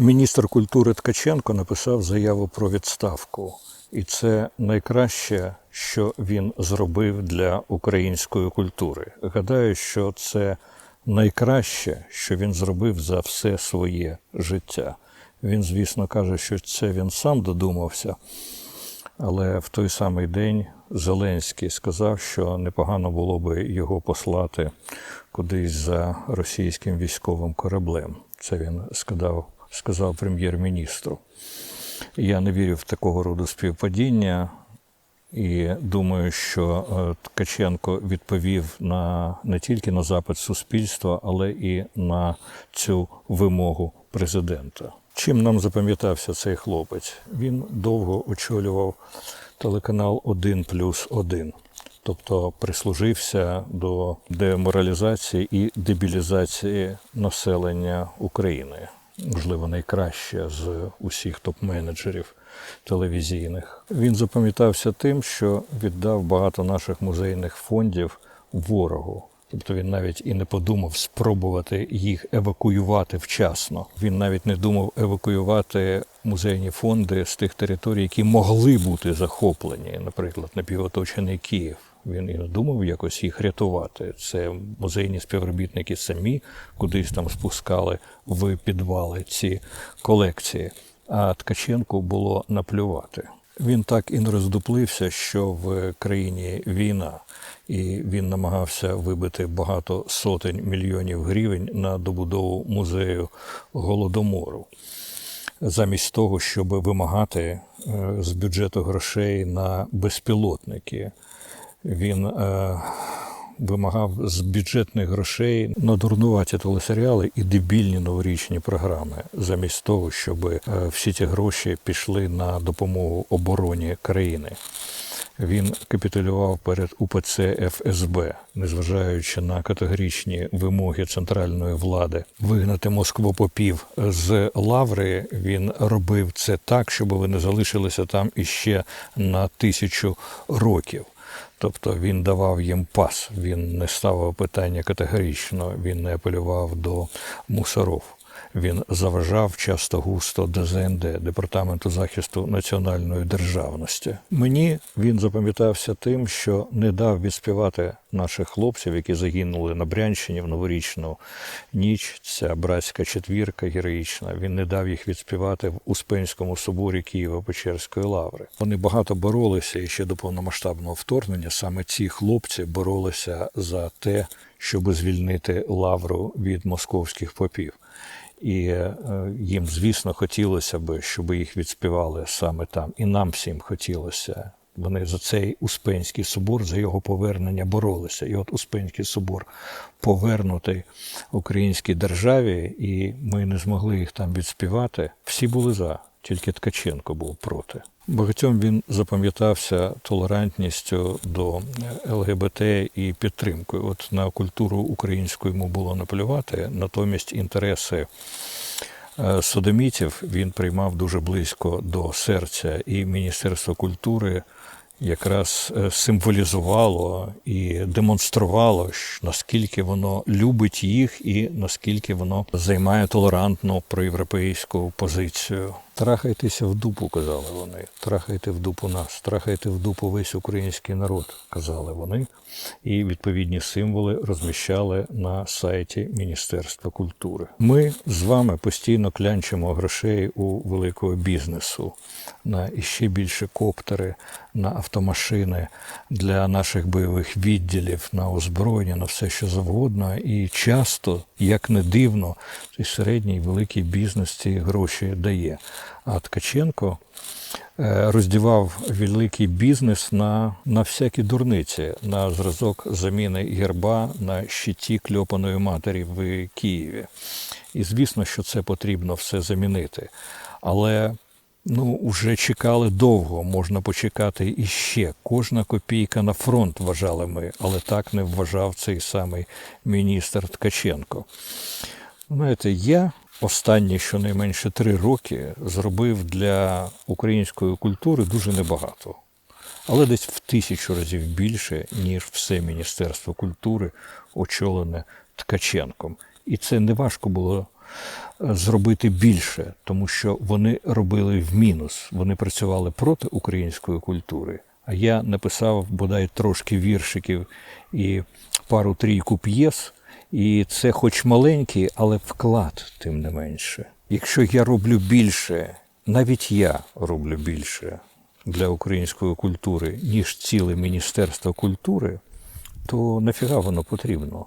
Міністр культури Ткаченко написав заяву про відставку, і це найкраще, що він зробив для української культури. Гадаю, що це найкраще, що він зробив за все своє життя. Він, звісно, каже, що це він сам додумався, але в той самий день Зеленський сказав, що непогано було би його послати кудись за російським військовим кораблем. Це він сказав, сказав прем'єр-міністру. Я не вірю в такого роду співпадіння. І думаю, що е, Ткаченко відповів на не тільки на запит суспільства, але і на цю вимогу президента. Чим нам запам'ятався цей хлопець? Він довго очолював телеканал 1 плюс 1, тобто прислужився до деморалізації і дебілізації населення України. Можливо, найкраще з усіх топ-менеджерів телевізійних. Він запам'ятався тим, що віддав багато наших музейних фондів ворогу. Тобто він навіть і не подумав спробувати їх евакуювати вчасно. Він навіть не думав евакуювати музейні фонди з тих територій, які могли бути захоплені, наприклад, напівоточений Київ. Він і не думав якось їх рятувати. Це музейні співробітники самі кудись там спускали в підвали ці колекції. А Ткаченку було наплювати. Він так і не роздуплився, що в країні війна, і він намагався вибити багато сотень мільйонів гривень на добудову музею голодомору, замість того, щоб вимагати е, з бюджету грошей на безпілотники. Він е, вимагав з бюджетних грошей на дурнуваті телесеріали і дебільні новорічні програми, замість того, щоб е, всі ці гроші пішли на допомогу обороні країни. Він капітулював перед УПЦ ФСБ, незважаючи на категоричні вимоги центральної влади вигнати москвопопів з лаври. Він робив це так, щоб вони залишилися там іще на тисячу років. Тобто він давав їм пас, він не ставив питання категорично, він не апелював до мусоров. Він заважав часто густо ДЗНД департаменту захисту національної державності. Мені він запам'ятався тим, що не дав відспівати наших хлопців, які загинули на Брянщині в новорічну ніч. Ця братська четвірка героїчна. Він не дав їх відспівати в Успенському соборі Києво-Печерської лаври. Вони багато боролися і ще до повномасштабного вторгнення. Саме ці хлопці боролися за те, щоб звільнити лавру від московських попів. І е, їм, звісно, хотілося б, щоб їх відспівали саме там. І нам всім хотілося. Вони за цей Успенський собор, за його повернення боролися. І от Успенський собор повернутий українській державі, і ми не змогли їх там відспівати. Всі були за, тільки Ткаченко був проти. Багатьом він запам'ятався толерантністю до ЛГБТ і підтримкою. От на культуру українську йому було наплювати, натомість інтереси е, содомітів він приймав дуже близько до серця, і Міністерство культури якраз е, символізувало і демонструвало, наскільки воно любить їх і наскільки воно займає толерантну проєвропейську позицію. Трахайтеся в дупу, казали вони. Трахайте в дупу нас, трахайте в дупу весь український народ, казали вони. І відповідні символи розміщали на сайті Міністерства культури. Ми з вами постійно клянчимо грошей у великого бізнесу на іще більше коптери, на автомашини для наших бойових відділів, на озброєння, на все що завгодно. І часто, як не дивно, цей середній великий бізнес ці гроші дає. Ткаченко е, роздівав великий бізнес на, на всякі дурниці, на зразок заміни герба на щиті кльопаної матері в Києві. І звісно, що це потрібно все замінити. Але ну, вже чекали довго, можна почекати іще. Кожна копійка на фронт вважали ми, але так не вважав цей самий міністр Ткаченко. Знаєте, я останні щонайменше три роки зробив для української культури дуже небагато, але десь в тисячу разів більше, ніж все Міністерство культури, очолене Ткаченком. І це не важко було зробити більше, тому що вони робили в мінус. Вони працювали проти української культури. А я написав бодай трошки віршиків і пару трійку п'єс. І це, хоч маленький, але вклад, тим не менше. Якщо я роблю більше, навіть я роблю більше для української культури, ніж ціле Міністерство культури, то нафіга воно потрібно?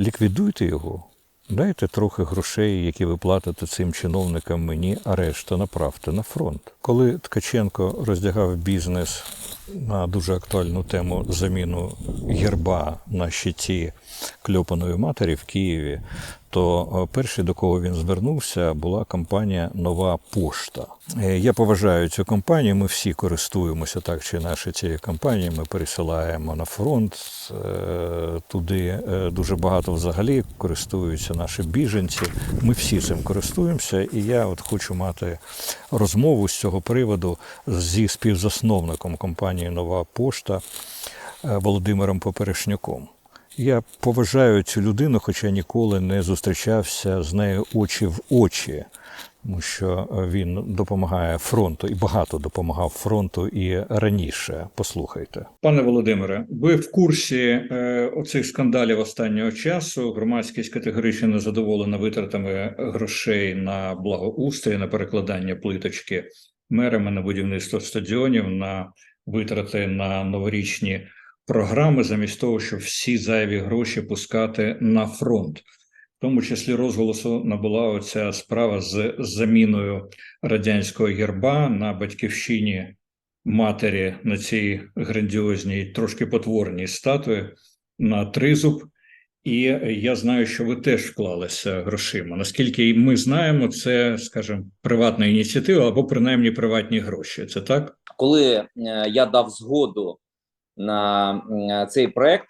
Ліквідуйте його, дайте трохи грошей, які ви платите цим чиновникам мені, а решта направте на фронт. Коли Ткаченко роздягав бізнес на дуже актуальну тему заміну герба на щиті кльопаної матері в Києві, то е, перший, до кого він звернувся, була компанія Нова Пошта. Е, Я поважаю цю компанію. Ми всі користуємося так чи інакше цією компанією. Ми пересилаємо на фронт. е, Туди дуже багато взагалі користуються наші біженці. Ми всі цим користуємося, і я от хочу мати розмову з цього приводу зі співзасновником компанії Нова Пошта Володимиром Поперешняком. Я поважаю цю людину, хоча ніколи не зустрічався з нею очі в очі, тому що е, він допомагає фронту і багато допомагав фронту і раніше. Послухайте, пане Володимире, ви в курсі е, оцих скандалів останнього часу. Громадськість категорично незадоволена витратами грошей на благоустрій, на перекладання плиточки мерами на будівництво стадіонів, на витрати на новорічні програми, замість того, щоб всі зайві гроші пускати на фронт. В тому числі розголосу набула оця справа з заміною радянського герба на батьківщині матері на цій грандіозній, трошки потворній статуї на тризуб. І я знаю, що ви теж вклалися грошима. Наскільки ми знаємо, це, скажімо, приватна ініціатива або принаймні приватні гроші. Це так? коли е, я дав згоду на е, цей проект,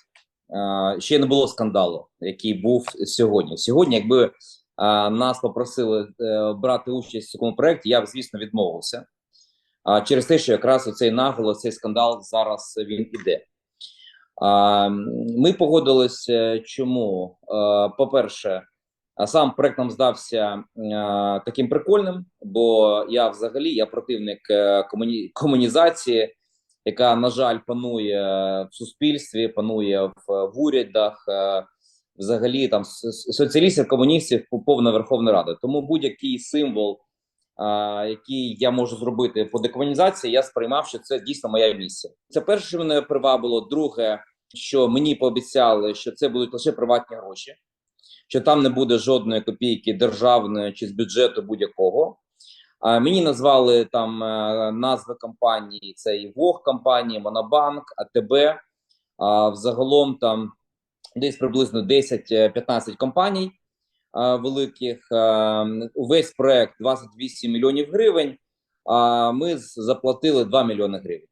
е, ще не було скандалу, який був сьогодні. Сьогодні, якби е, нас попросили брати участь в цьому проекті, я б звісно відмовився. А через те, що якраз оцей наголос, цей скандал зараз він іде. Ми погодилися. Чому? По-перше, сам проект нам здався таким прикольним, бо я взагалі я противник комуні... комунізації, яка, на жаль, панує в суспільстві, панує в, в урядах, е, взагалі там соціалістів, комуністів повна Верховна Рада. Тому будь-який символ, е, який я можу зробити по декомунізації, я сприймав, що це дійсно моя місія. Це перше, що мене привабило. Друге, що мені пообіцяли, що це будуть лише приватні гроші що там не буде жодної копійки державної чи з бюджету будь-якого. А мені назвали там е, назви компанії: це і Вог компанії, Монобанк, АТБ. А взагалом там десь приблизно 10-15 компаній великих. Увесь проект 28 мільйонів гривень. А ми заплатили 2 мільйони гривень.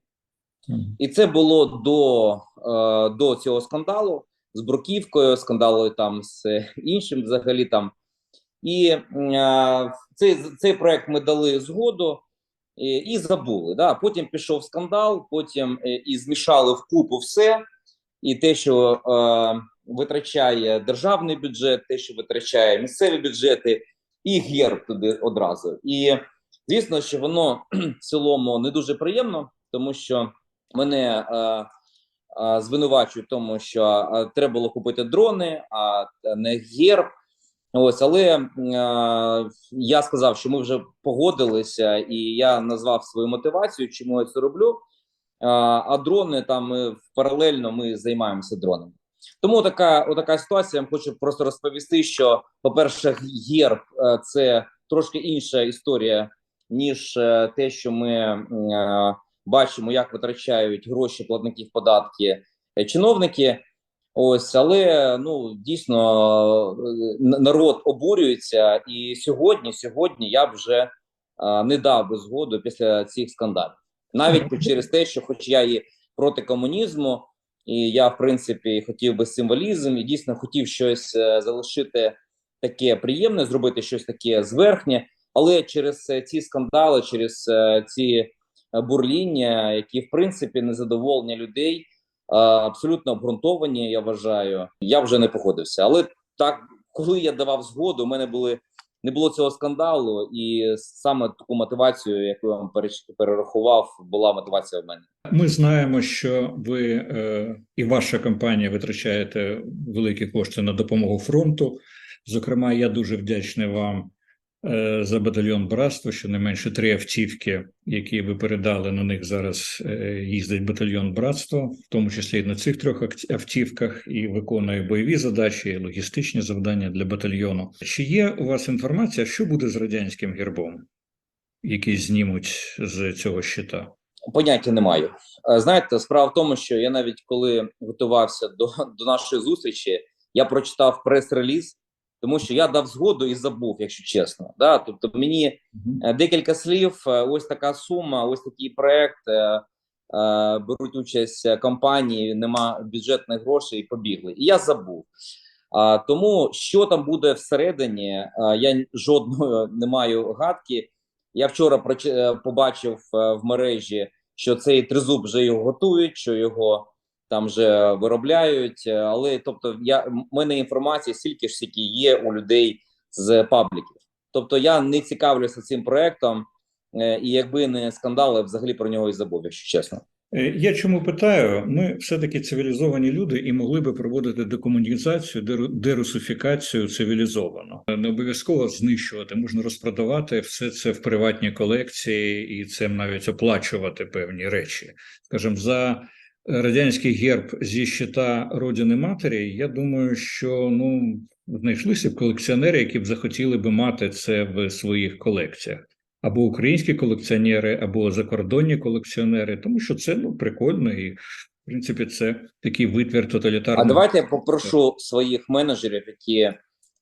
І це було до, е, до цього скандалу з бруківкою, скандалу там з іншим взагалі там. І цей, цей проект ми дали згоду і, забули. Да? Потім пішов скандал, потім е, і змішали вкупу все. І те, що е, витрачає державний бюджет, те, що витрачає місцеві бюджети, і герб туди одразу. І звісно, що воно в цілому не дуже приємно, тому що мене е, е, звинувачують в тому, що е, треба було купити дрони, а не герб. Ось, але е, я сказав, що ми вже погодилися, і я назвав свою мотивацію, чому я це роблю. Е, а дрони там ми паралельно ми займаємося дронами. Тому така отака ситуація. Я вам хочу просто розповісти, що, по-перше, герб е, це трошки інша історія, ніж е, те, що ми е, бачимо, як витрачають гроші платників податки е, чиновники. Ось, але ну дійсно е, народ обурюється, і сьогодні, сьогодні я б вже е, не дав би згоду після цих скандалів, навіть через те, що, хоч я і проти комунізму, і я в принципі хотів би символізм, і дійсно хотів щось е, залишити таке приємне, зробити щось таке зверхнє, але через ці скандали, через ці бурління, які в принципі незадоволення людей абсолютно обґрунтовані. Я вважаю, я вже не погодився. Але так, коли я давав згоду, у мене були не було цього скандалу, і саме таку мотивацію, яку я вам перерахував, була мотивація в мене. Ми знаємо, що ви е, і ваша компанія витрачаєте великі кошти на допомогу фронту. Зокрема, я дуже вдячний вам е, за батальйон братство. Щонайменше три автівки, які ви передали на них зараз е, їздить батальйон братство, в тому числі і на цих трьох автівках, і виконує бойові задачі, і логістичні завдання для батальйону. Чи є у вас інформація, що буде з радянським гербом, який знімуть з цього щита? Поняття не маю. Е, Знаєте, справа в тому, що я навіть коли готувався до, до нашої зустрічі, я прочитав прес-реліз, тому що я дав згоду і забув, якщо чесно. Да? Тобто мені Е, Декілька слів. Е, Ось така сума, ось такий проект. е, Беруть участь компанії, нема бюджетних грошей, і побігли. І я забув. А, тому що там буде всередині, я жодної не маю гадки. Я вчора проч- побачив в мережі, що цей тризуб вже його готують, що його там вже виробляють. е, Але тобто, я в мене інформація стільки ж, скільки є у людей з пабліків. Тобто я не цікавлюся цим проектом, е, і якби не скандал, я взагалі про нього і забув, якщо чесно. Е, Я чому питаю? Ми все-таки цивілізовані люди і могли би проводити декомунізацію, деру- дерусифікацію цивілізовано. Не обов'язково знищувати, можна розпродавати все це в приватні колекції і цим навіть оплачувати певні речі. Скажімо, за радянський герб зі щита родини матері. Я думаю, що ну знайшлися б колекціонери, які б захотіли би мати це в своїх колекціях або українські колекціонери, або закордонні колекціонери, тому що це ну прикольно і в принципі це такий витвір тоталітарного. А давайте я попрошу своїх менеджерів, які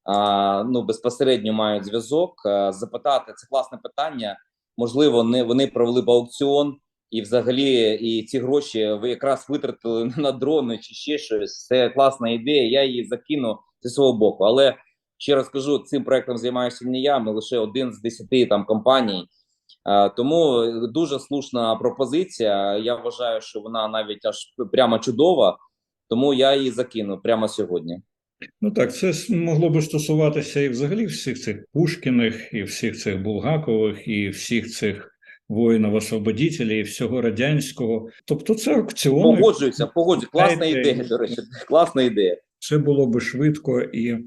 а, ну безпосередньо мають зв'язок, запитати це класне питання. Можливо, не вони провели б аукціон, і взагалі і ці гроші ви якраз витратили на дрони чи ще щось. Це класна ідея. Я її закину зі свого боку. Але ще раз кажу, цим проектом займаюся не я. Ми лише один з десяти там компаній. Е, Тому дуже слушна пропозиція. Я вважаю, що вона навіть аж прямо чудова. Тому я її закину прямо сьогодні. Ну так, це могло би стосуватися і взагалі всіх цих Пушкіних, і всіх цих Булгакових, і всіх цих воїнів-освободітелів, і всього радянського. Тобто, це аукціони. Погоджуюся, погоджуюся. Класна ідея. До речі, класна ідея. Це було би швидко і,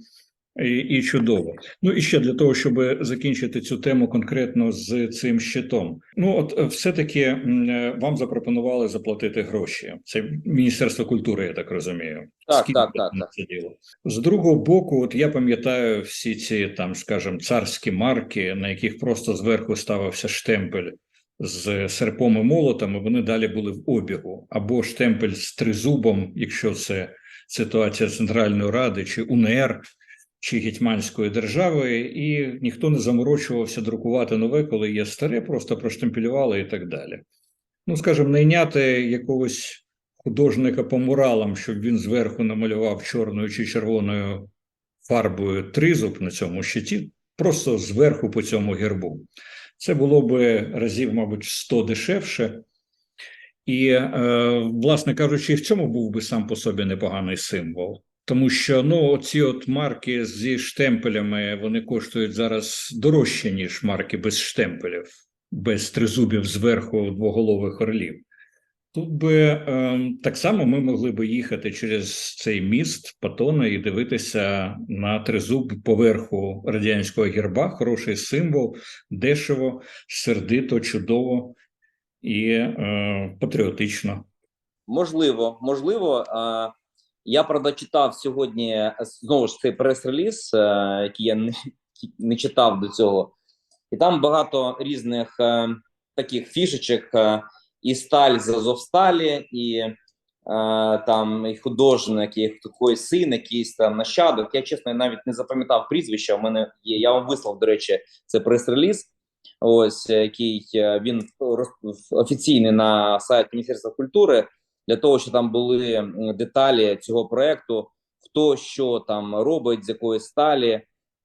і, і чудово. Ну і ще для того, щоб закінчити цю тему конкретно з цим щитом. Ну, от е, все-таки е, вам запропонували заплатити гроші. Це Міністерство культури, я так розумію. Так, Скільки так, так, так. це діло? З другого боку, от я пам'ятаю всі ці там, скажімо, царські марки, на яких просто зверху ставився штемпель. З серпом і молотом, і вони далі були в обігу, або штемпель з тризубом, якщо це ситуація Центральної Ради чи УНР чи Гетьманської держави, і ніхто не заморочувався друкувати нове, коли є старе, просто проштемпелювали і так далі. Ну, скажімо, найняти якогось художника по муралам, щоб він зверху намалював чорною чи червоною фарбою тризуб на цьому щиті, просто зверху по цьому гербу. Це було би разів, мабуть, 100 дешевше. І, е, власне кажучи, в цьому був би сам по собі непоганий символ. Тому що ну, ці от марки зі штемпелями вони коштують зараз дорожче, ніж марки без штемпелів, без тризубів зверху двоголових орлів. Тут би е, так само ми могли би їхати через цей міст Патона і дивитися на тризуб поверху радянського герба. Хороший символ, дешево, сердито, чудово і е, патріотично. Можливо, можливо. Я правда читав сьогодні е, знову ж цей прес-реліз, е, який я не, не читав до цього, і там багато різних е, таких фішечок. І сталь з Азовсталі, і е, там і художник, і такий син, якийсь там нащадок. Я чесно навіть не запам'ятав прізвища. У мене є. Я вам вислав, до речі, це прес-реліз. Ось е, який е, він офіційний на сайт Міністерства культури для того, щоб там були деталі цього проекту, хто що там робить, з якої сталі,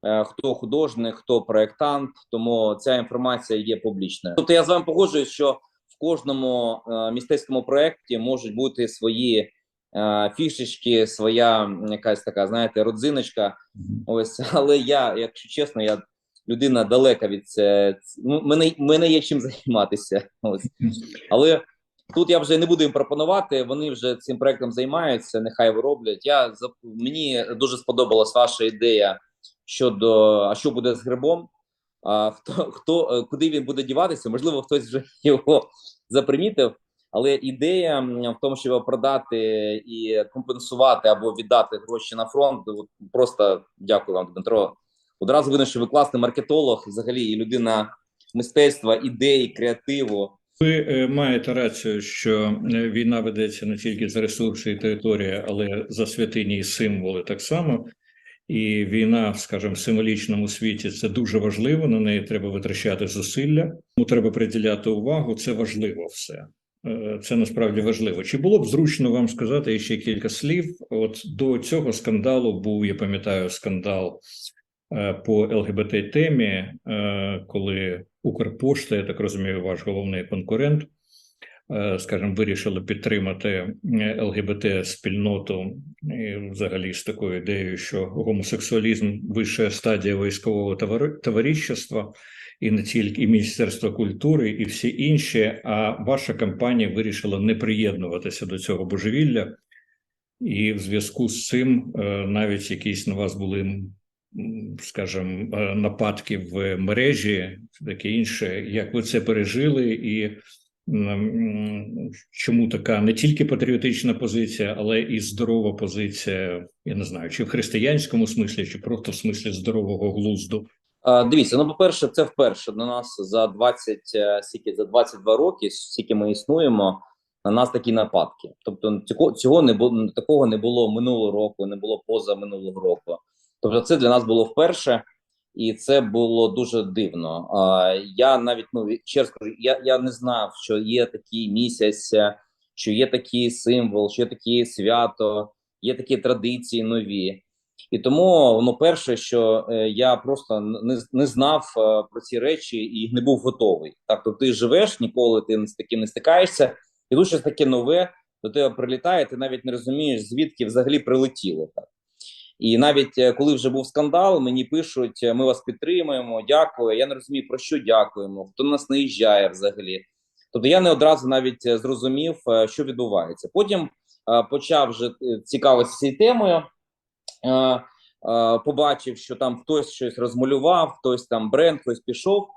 е, хто художник, хто проектант. Тому ця інформація є публічною. Тобто я з вами погоджуюсь, що кожному е, мистецькому проекті можуть бути свої е, фішечки, своя якась така, знаєте, родзиночка. Ось, але я, якщо чесно, я людина далека від це. Ну, мене, мене є чим займатися. Ось. Але тут я вже не буду їм пропонувати. Вони вже цим проектом займаються. Нехай роблять. Я мені дуже сподобалась ваша ідея щодо а що буде з грибом. А хто хто е, куди він буде діватися? Можливо, хтось вже його запримітив. Але ідея в тому, щоб його продати і компенсувати або віддати гроші на фронт. Просто дякую вам, Дмитро. Одразу видно, що ви класний маркетолог, взагалі, і людина мистецтва, ідеї, креативу. Ви е, маєте рацію, що е, війна ведеться не тільки за ресурси і території, але за святині і символи так само. І війна, скажімо, в символічному світі це дуже важливо. На неї треба витрачати зусилля. Тому треба приділяти увагу. Це важливо все. Е, Це насправді важливо. Чи було б зручно вам сказати ще кілька слів? От до цього скандалу був, я пам'ятаю, скандал е, по ЛГБТ темі, е, коли Укрпошта, я так розумію, ваш головний конкурент, скажімо, вирішили підтримати ЛГБТ спільноту і взагалі з такою ідеєю, що гомосексуалізм вища стадія військового товари- товаришства, і не тільки і Міністерство культури, і всі інші. А ваша компанія вирішила не приєднуватися до цього божевілля. І в зв'язку з цим е, навіть якісь на вас були, м, скажімо, е, нападки в мережі, таке інше. Як ви це пережили, і чому така не тільки патріотична позиція, але і здорова позиція? Я не знаю, чи в християнському смислі, чи просто в смислі здорового глузду. А, дивіться, ну по-перше, це вперше до нас за 20, е, скільки, за 22 роки, скільки ми існуємо, на нас такі нападки. Тобто цього, цього не було такого не було минулого року, не було поза минулого року. Тобто, це для нас було вперше, і це було дуже дивно. Я навіть ну чесно скажу, я, я не знав, що є такий місяць, що є такий символ, що є таке свято, є такі традиції нові. І тому ну, перше, що е, я просто не, не знав е, про ці речі і не був готовий. Так, то ти живеш, ніколи ти з таким не стикаєшся, і тут щось таке нове до тебе прилітає, ти навіть не розумієш, звідки взагалі прилетіло. Так. І навіть е, коли вже був скандал, мені пишуть: е, ми вас підтримуємо, дякую. Я не розумію, про що дякуємо, хто на нас наїжджає взагалі. Тобто я не одразу навіть е, зрозумів, що відбувається. Потім почав вже цікавитися цією темою. Побачив, що там хтось щось розмалював, хтось там бренд, хтось пішов.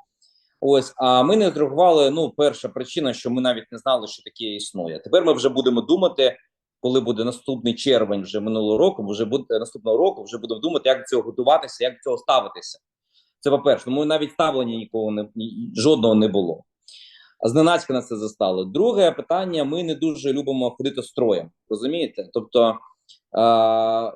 Ось, а ми не зреагували. Ну, перша причина, що ми навіть не знали, що таке існує. Тепер ми вже будемо думати, коли буде наступний червень, вже минулого року, вже буде наступного року, вже будемо думати, як до цього готуватися, як до цього ставитися. Це по-перше, тому навіть ставлення нікого не жодного не було. А зненацька нас це застало. Друге питання: ми не дуже любимо ходити строєм. Розумієте? Тобто, а,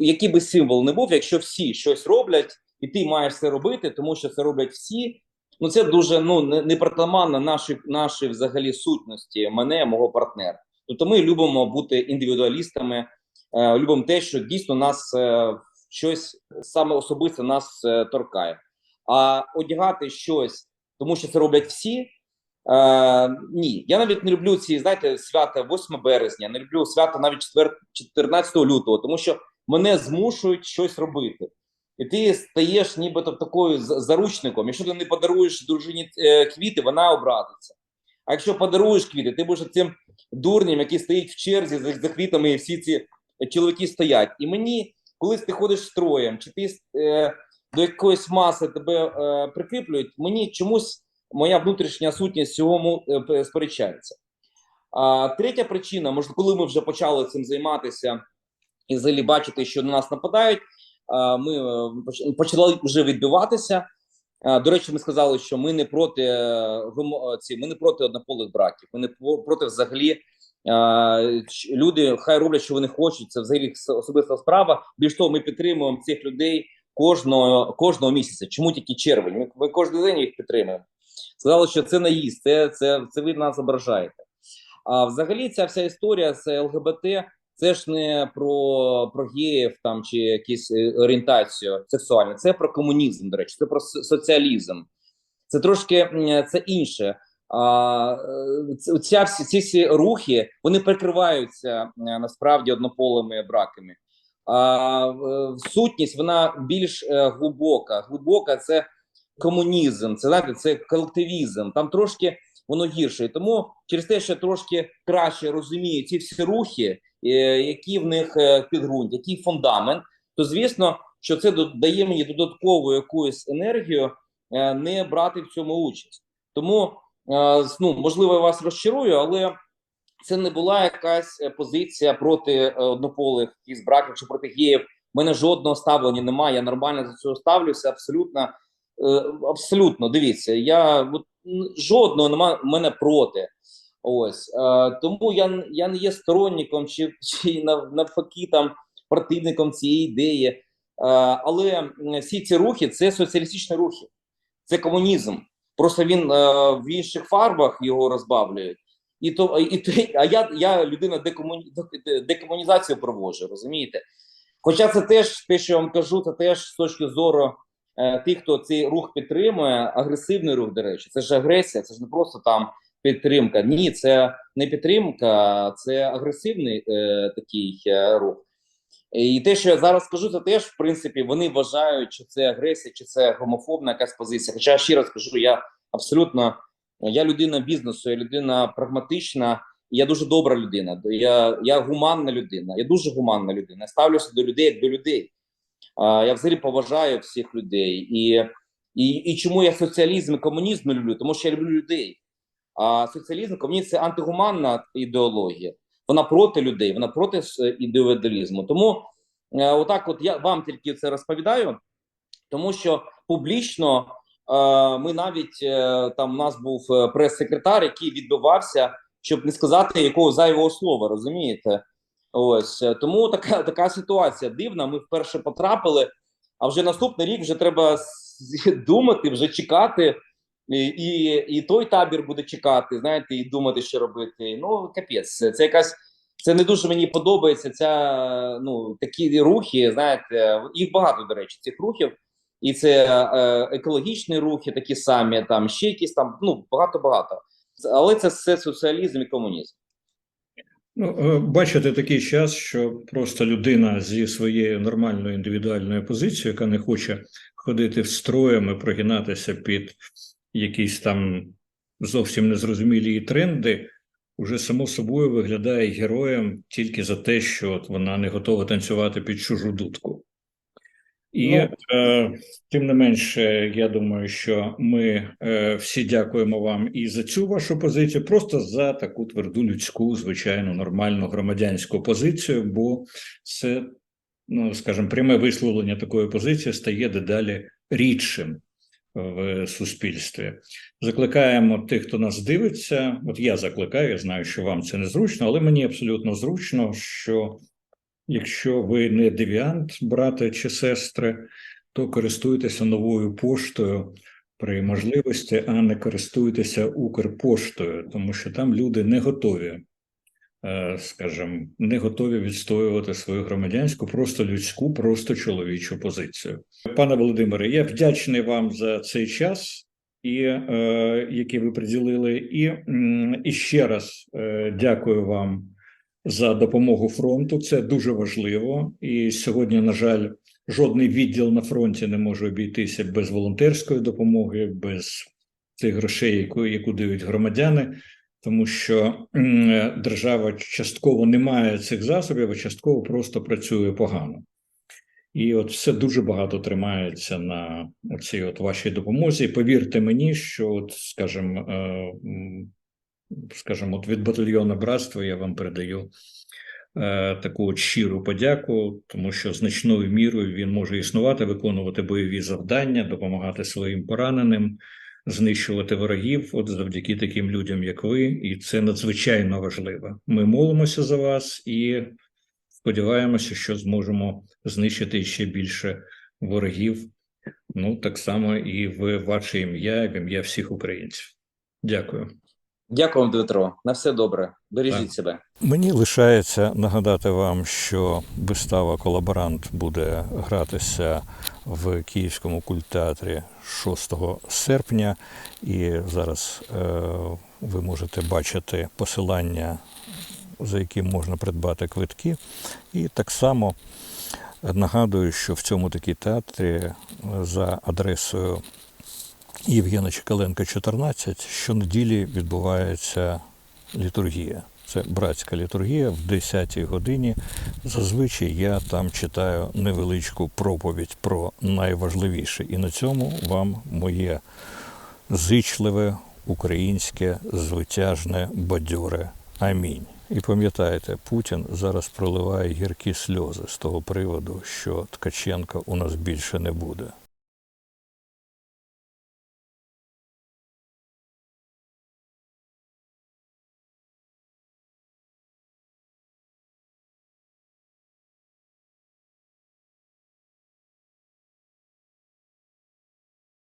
який би символ не був, якщо всі щось роблять, і ти маєш це робити, тому що це роблять всі. Ну це дуже ну не, не притаманно нашій нашій взагалі сутності, мене, мого партнера. Тобто ми любимо бути індивідуалістами, е, любимо те, що дійсно нас е, щось саме особисто нас е, торкає. А одягати щось, тому що це роблять всі. Е, ні, я навіть не люблю ці, знаєте, свята 8 березня, не люблю свята навіть 4, 14 лютого, тому що мене змушують щось робити. І ти стаєш нібито такою заручником. Якщо ти не подаруєш дружині квіти, вона образиться. А якщо подаруєш квіти, ти будеш цим дурнем, який стоїть в черзі за, квітами, і всі ці чоловіки стоять. І мені, коли ти ходиш строєм, чи ти е, до якоїсь маси тебе е, прикріплюють, мені чомусь моя внутрішня сутність цьому е, сперечається. А третя причина, може, коли ми вже почали цим займатися і взагалі бачити, що на нас нападають, ми е, почали вже відбиватися. А, До речі, ми сказали, що ми не проти е, е, ці, ми не проти однополих браків. Ми не проти взагалі. е, Люди хай роблять, що вони хочуть. Це взагалі особиста справа. Більш того, ми підтримуємо цих людей кожного кожного місяця. Чому тільки червень? Ми, ми кожен день їх підтримуємо. Сказали, що це наїзд, це, це, це ви нас ображаєте. А взагалі, ця вся історія з ЛГБТ це ж не про, про геїв там чи якісь е, орієнтацію сексуальну, це про комунізм, до речі, це про соціалізм. Це трошки це інше. А, е, ця всі ці всі рухи вони прикриваються насправді однополими браками. А сутність вона більш е, глибока. Глибока це комунізм, це знаєте, це колективізм. Там трошки воно гірше. Тому через те, що трошки краще розумію ці всі рухи, е, які в них е, підґрунт, який фундамент, то звісно, що це додає мені додаткову якусь енергію е, не брати в цьому участь. Тому ну можливо, я вас розчарую, але це не була якась позиція проти однополих із браків чи проти геїв. У мене жодного ставлення немає. Я нормально до цього ставлюся. Абсолютно, абсолютно. Дивіться, я от, жодного немає в мене проти. Ось е, тому я, я не є сторонником чи, чи навпаки там противником цієї ідеї. Е, але всі ці рухи це соціалістичні рухи, це комунізм. Просто він е, в інших фарбах його розбавлюють. І то, і а я, я людина декомуні, декомунізацію проводжу, розумієте? Хоча це теж те, що я вам кажу, це теж з точки зору тих, хто цей рух підтримує, агресивний рух, до речі, це ж агресія, це ж не просто там підтримка. Ні, це не підтримка, це агресивний е, такий е, рух. І те, що я зараз скажу, це теж в принципі вони вважають, чи це агресія, чи це гомофобна якась позиція. Хоча ще раз кажу, я абсолютно я людина бізнесу, я людина прагматична, я дуже добра людина. Я, я гуманна людина, я дуже гуманна людина. Я ставлюся до людей як до людей. Я взагалі поважаю всіх людей. І, і, і чому я соціалізм і комунізм люблю? Тому що я люблю людей. А соціалізм, комунізм це антигуманна ідеологія. Вона проти людей, вона проти індивідуалізму. Тому е, отак, от я вам тільки це розповідаю, тому що публічно е, ми навіть е, там у нас був е, прес-секретар, який відбивався, щоб не сказати якого зайвого слова, розумієте? Ось е, тому така така ситуація дивна. Ми вперше потрапили, а вже наступний рік вже треба думати, вже чекати. І, і, той табір буде чекати, знаєте, і думати, що робити. Ну, капець, це, якась. Це не дуже мені подобається. Ця ну такі рухи, знаєте, їх багато, до речі, цих рухів. І це е, екологічні рухи, такі самі, там ще якісь там, ну багато-багато. Але це все соціалізм і комунізм. Ну, е, бачите такий час, що просто людина зі своєю нормальною індивідуальною позицією, яка не хоче ходити в строями, прогинатися під якісь там зовсім незрозумілі тренди, уже само собою виглядає героєм тільки за те, що от вона не готова танцювати під чужу дудку. І Ну. е, тим не менше, я думаю, що ми е, всі дякуємо вам і за цю вашу позицію, просто за таку тверду людську, звичайну, нормальну громадянську позицію, бо це, ну скажімо, пряме висловлення такої позиції стає дедалі рідшим в суспільстві. Закликаємо тих, хто нас дивиться. От я закликаю, я знаю, що вам це незручно, але мені абсолютно зручно, що якщо ви не девіант, брате чи сестри, то користуйтеся новою поштою при можливості, а не користуйтеся Укрпоштою, тому що там люди не готові, е, скажімо, не готові відстоювати свою громадянську, просто людську, просто чоловічу позицію. Пане Володимире, я вдячний вам за цей час. І е, який ви приділили, і, і ще раз е, дякую вам за допомогу фронту. Це дуже важливо. І сьогодні, на жаль, жодний відділ на фронті не може обійтися без волонтерської допомоги, без цих грошей, яку, яку дають громадяни, тому що держава частково не має цих засобів, а частково просто працює погано. І от все дуже багато тримається на цій от вашій допомозі. Повірте мені, що, от, скажімо, е, скажімо, от від батальйону братства я вам передаю е, таку от щиру подяку, тому що значною мірою він може існувати, виконувати бойові завдання, допомагати своїм пораненим, знищувати ворогів, от завдяки таким людям, як ви, і це надзвичайно важливо. Ми молимося за вас і сподіваємося, що зможемо знищити ще більше ворогів. Ну так само і в ваше ім'я, в ім'я всіх українців. Дякую. Дякую вам, Дмитро. На все добре. Бережіть Так. себе. Мені лишається нагадати вам, що вистава Колаборант буде гратися в Київському культеатрі 6 серпня, і зараз е, ви можете бачити посилання, за яким можна придбати квитки. І так само нагадую, що в цьому такі театрі за адресою Євгена Чекаленка, 14, щонеділі відбувається літургія. Це братська літургія в 10-й годині. Зазвичай я там читаю невеличку проповідь про найважливіше. І на цьому вам моє зичливе, українське, звитяжне, бадьоре амінь. І пам'ятайте, Путін зараз проливає гіркі сльози з того приводу, що Ткаченка у нас більше не буде.